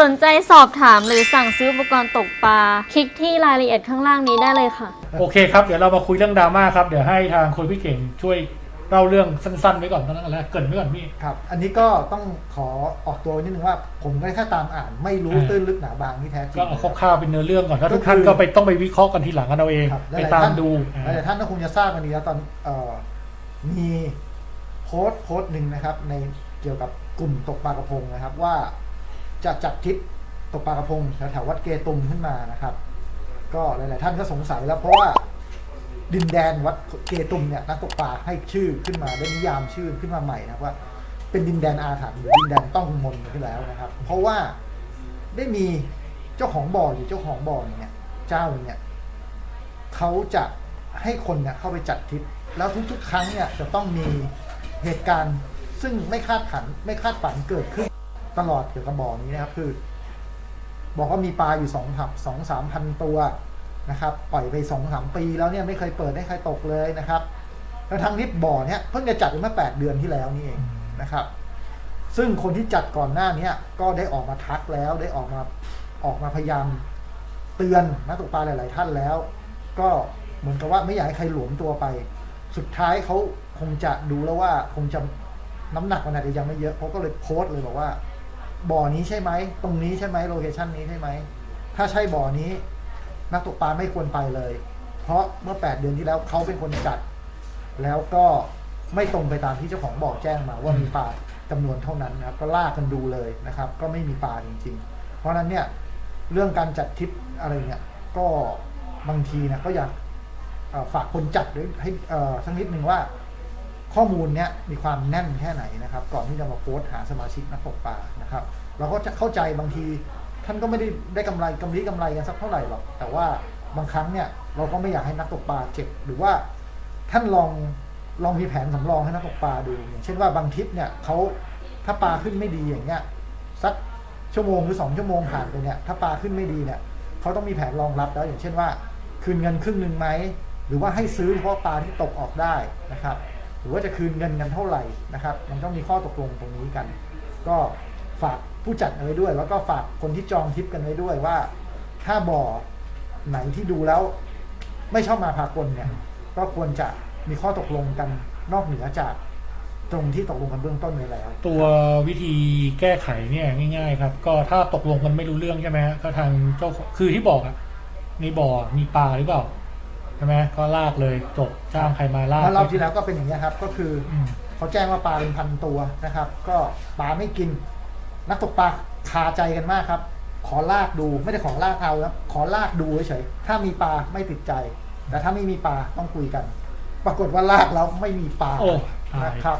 สนใจสอบถามหรือสั่งซื้ออุปกรณ์ตกปลา คลิกที่รายละเอียดข้างล่างนี้ได้เลยค่ะ โอเคครับ เดี๋ยวเรามาคุยเรื่องดราม่าครับ เดี๋ยวให้ทางคุณพี่เก่งช่วยเล่าเรื่องสั้นๆไว้ก่อนตอนนั้นแรกเกรินไว้ก่อนพี่ ครับ อันนี้ก็ต้องขอออกตัวนิดนึงว่า ผมก็แค่ตามอ่านไม่รู้อ่า ตื้นลึกหนาบางที่แท้จริก็ง เอาคร่าวๆเป็นเนื้อเรื่องก่อนถ้าก็ทุกท่านคือก็ไปต้องไปวิเคราะห์กันทีหลังกันเอาเอง ครับไปหลายๆตามท่านดูหลายๆท่านก็คงจะทราบกันดีแล้วตอนเอ่อมีโพสต์โพสต์หนึ่งนะครับ ในเกี่ยวกับกลุ่มตกปลากระพงนะครับ ว่า จะจัดทริปตกปลากระพงแถวๆวัดเกตุมขึ้นมานะครับ ก็หลาย ๆ ท่านก็สงสัยแล้วเพราะว่าดินแดนวัดเกตุมเนี่ยนักตกปลาให้ชื่อขึ้นมาได้นิยามชื่อขึ้นมาใหม่นะว่า เป็นดินแดนอาถรรพ์หรือดินแดนต้องมนต์ขึ้นแล้วนะครับ เพราะว่าได้มีเจ้าของบ่ออยู่เจ้าของบ่อเนี่ยเจ้าเนี่ยเขาจะให้คนเนี่ยเข้าไปจัดทริป แล้วทุกๆ ครั้งเนี่ยจะต้องมีเหตุการณ์ซึ่งไม่คาดฝันไม่คาดฝันเกิดขึ้น ตลอดเกี่ยวกับบ่อนี้นะครับ คือ บอกว่ามีปลาอยู่สองพันสองสามพันตัวนะครับ ปล่อยไปสองสามปีแล้วเนี่ยไม่เคยเปิดให้ใครตกเลยนะครับแล้วทั้งที่บ่อเนี่ยเพิ่งจะจัดเมื่อแปดเดือนที่แล้วนี่เองนะครับ ซึ่งคนที่จัดก่อนหน้าเนี้ก็ได้ออกมาทักแล้วได้ออกมาออกมาพยายามเตือนนักตกปลาหลาย ๆ ท่านแล้ว ก็เหมือนกับว่าไม่อยากให้ใครหลวมตัวไป สุดท้ายเขาคงจะดูแล้วว่าคงจะน้ำหนักมันอาจจะยังไม่เยอะเขาก็เลยโพสต์เลยบอกว่า บ่อนี้ใช่ไหม ตรงนี้ใช่ไหมโลเคชันนี้ใช่ไหม ถ้าใช่บ่อนี้ นักตกปลาไม่ควรไปเลย เพราะเมื่อ 8 เดือนที่แล้วเขาเป็นคนจัด แล้วก็ไม่ตรงไปตามที่เจ้าของบ่อแจ้งมาว่ามีปลาจำนวนเท่านั้นนะครับ ก็ล่ากันดูเลยนะครับ ก็ไม่มีปลาจริง ๆ เพราะฉะนั้นเนี่ยเรื่องการจัดทริปอะไรเนี่ยก็บางทีนะก็อยากฝากคนจัดด้วยให้สักนิดหนึ่งว่า ข้อมูลเนี้ยมีความแน่นแค่ไหนนะครับ ก่อนที่จะมาโพสต์หาสมาชิกนักตกปลานะครับ เราก็จะเข้าใจบางที ท่านก็ไม่ได้ได้กำไรกำไรกำไรกันสักเท่าไหร่หรอกแต่ว่าบางครั้งเนี่ยเราก็ไม่อยากให้นักตกปลาเจ็บหรือว่าท่านลองลองมีแผนสำรองให้นักตกปลาดูอย่างเช่นว่าบางทริปเนี่ยเขาถ้าปลาขึ้นไม่ดีอย่างเงี้ยสักชั่วโมงหรือสองชั่วโมงผ่านไปเนี่ยถ้าปลาขึ้นไม่ดีเนี่ยเขาต้องมีแผนรองรับแล้วอย่างเช่นว่า คืนเงินครึ่งหนึ่งไหมหรือว่าให้ซื้อเฉพาะปลาที่ตกออกได้นะครับ หรือว่าจะคืนเงินกันเท่าไหร่นะครับ มันต้องมีข้อตกลงตรงนี้กัน ก็ฝากผู้จัดเอาไว้ด้วย แล้วก็ฝากคนที่จองทริปกันไว้ด้วยว่า ถ้าบ่อไหนที่ดูแล้ว ไม่ชอบมาพากลเนี่ย ก็ควรจะมีข้อตกลงกันนอกเหนือจากตรงที่ตกลงกันเบื้องต้นไว้แล้ว ตัววิธีแก้ไขเนี่ยง่ายๆครับ ก็ถ้าตกลงกันไม่รู้เรื่องใช่ไหมฮะก็ทางเจ้าคือที่บอกอะในบ่อมีปลาหรือเปล่า ช่ไหมก็ลากเลยจบจ้างใครมาลากแล้วรอบที่แล้วก็เป็นอย่างนี้ยครับ ก็คืออืมเขาแจ้งว่าปลาเป็นพันตัวนะครับ ก็ปลาไม่กิน นักตกปลาคาใจกันมากครับ ขอลากดูไม่ได้ขอลากเอาครับขอลากดูเฉยๆถ้ามีปลาไม่ติดใจ แต่ถ้าไม่มีปลาต้องคุยกัน ปรากฏว่าลากแล้วไม่มีปลาโอ้ตายนะครับ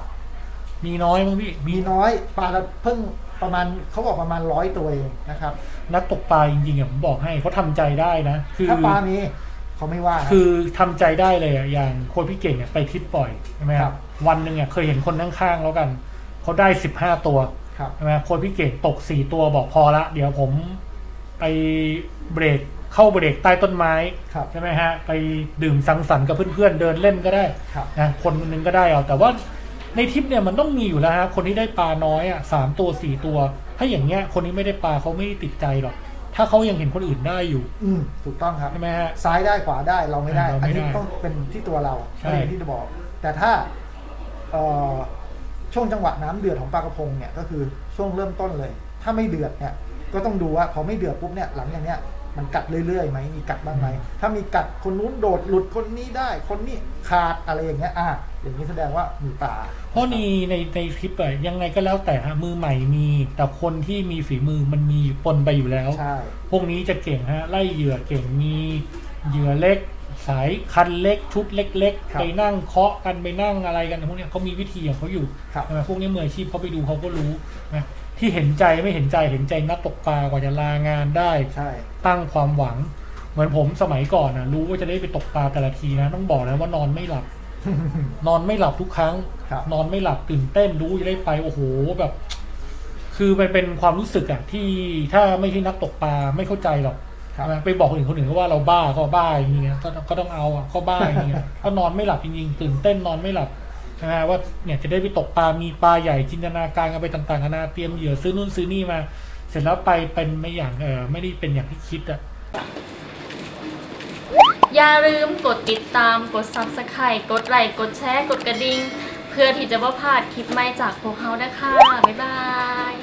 มีน้อยมั้งพี่มีมีน้อยปลาละเพิ่งประมาณเขาบอกประมาณร้อยตัวเองนะครับ นักตกปลาจริงๆอะผมบอกให้เขาทำใจได้นะ คือถ้าปลามี เขาไม่ว่านะ คือทำใจได้เลยอะอย่างคนพี่เก่งเนี่ยไปทริปปล่อยใช่ไหมคครัรับ บ วันหนึ่งเนี่ยเคยเห็นคนข้างๆแล้วกันเขาได้สิบห้าตัวครับ ใช่ไหมคนพี่เก่งตกสี่ตัวบอกพอละ เดี๋ยวผมไปเบรกเข้าเบรกใต้ต้นไม้ครับ ใช่ไหมฮะไปดื่มสังสรรค์กับเพื่อนๆเดินเล่นก็ได้ ครับ นะคนหนึงก็ได้เอาแต่ว่าในทริปเนี่ยมันต้องมีอยู่แล้วฮะคนที่ได้ปลาน้อยอะสามตัวสี่ตัว ถ้าอย่างเงี้ยคนที่ไม่ได้ปลาเขาไม่ติดใจหรอก ถ้าเขายังเห็นคนอื่นได้อยู่ อืมถูกต้องครับใช่ไหมฮะ ซ้ายได้ขวาได้เราไม่ได้ เราไม่อันนี้ได้ต้องเป็นที่ตัวเราใช่ไม่อย่างที่จะบอก แต่ถ้าเอ่อช่วงจังหวะน้ำเดือดของปลากระพงเนี่ยก็คือช่วงเริ่มต้นเลย ถ้าไม่เดือดเนี่ย ก็ต้องดูว่าพอไม่เดือดปุ๊บเนี่ยหลังจากเนี้ย มันกัดเรื่อยๆไหมมีกัดบ้างไหมถ้ามีกัดคนนู้นโดดหลุดคนนี้ได้ คนนี้ขาดอะไรอย่างเงี้ยอะอย่างนี้แสดงว่ามีปลาเพราะในในในทริปอะยังไงก็แล้วแต่ฮะมือใหม่มี แต่คนที่มีฝีมือมันมีปนไปอยู่แล้วใช่พวกนี้จะเก่งฮะไล่เหยื่อเก่งมีเหยื่อเล็ก สายคันเล็กชุดเล็กครับๆไปนั่งเคาะกันไปนั่งอะไรกันพวกเนี้ยเขามีวิธีของเขาอยู่ครับใช่ไหมพวกนี้มืออาชีพเขาไปดูเขาก็รู้นะที่เห็นใจไม่เห็นใจเห็นใจนักตกปลากว่าจะลางานได้ใช่ตั้งความหวัง เหมือนผมสมัยก่อนนะรู้ว่าจะได้ไปตกปลาแต่ละทีนะ ต้องบอกนะว่านอนไม่หลับ นอนไม่หลับทุกครั้งครับนอนไม่หลับตื่นเต้นรู้จะได้ไปโอ้โหแบบ คือมันเป็นความรู้สึกอะที่ถ้าไม่ใช่นักตกปลาไม่เข้าใจหรอกครับนะ ไปบอกคนอื่นคนอื่นว่าเราบ้าก็บ้าอย่างเงี้ยก็ต้องเอาอะก็บ้าอย่างเงี้ยก็นอนไม่หลับจริงๆตื่นเต้นนอนไม่หลับนะฮะว่าเนี่ยจะได้ไปตกปลา มีปลาใหญ่จินตนาการกันไปต่างๆนานาเตรียมเหยื่อซื้อนู่นซื้อนี่มา เสร็จแล้วไปเป็นไม่อย่างเออไม่ได้เป็นอย่างที่คิดอะอย่าลืมกดติดตามกดซับสไครต์กดไลค์กดแชร์กดกระดิ่ง เพื่อที่จะไม่พลาดคลิปใหม่จากพวกเฮานะคะ บ๊ายบาย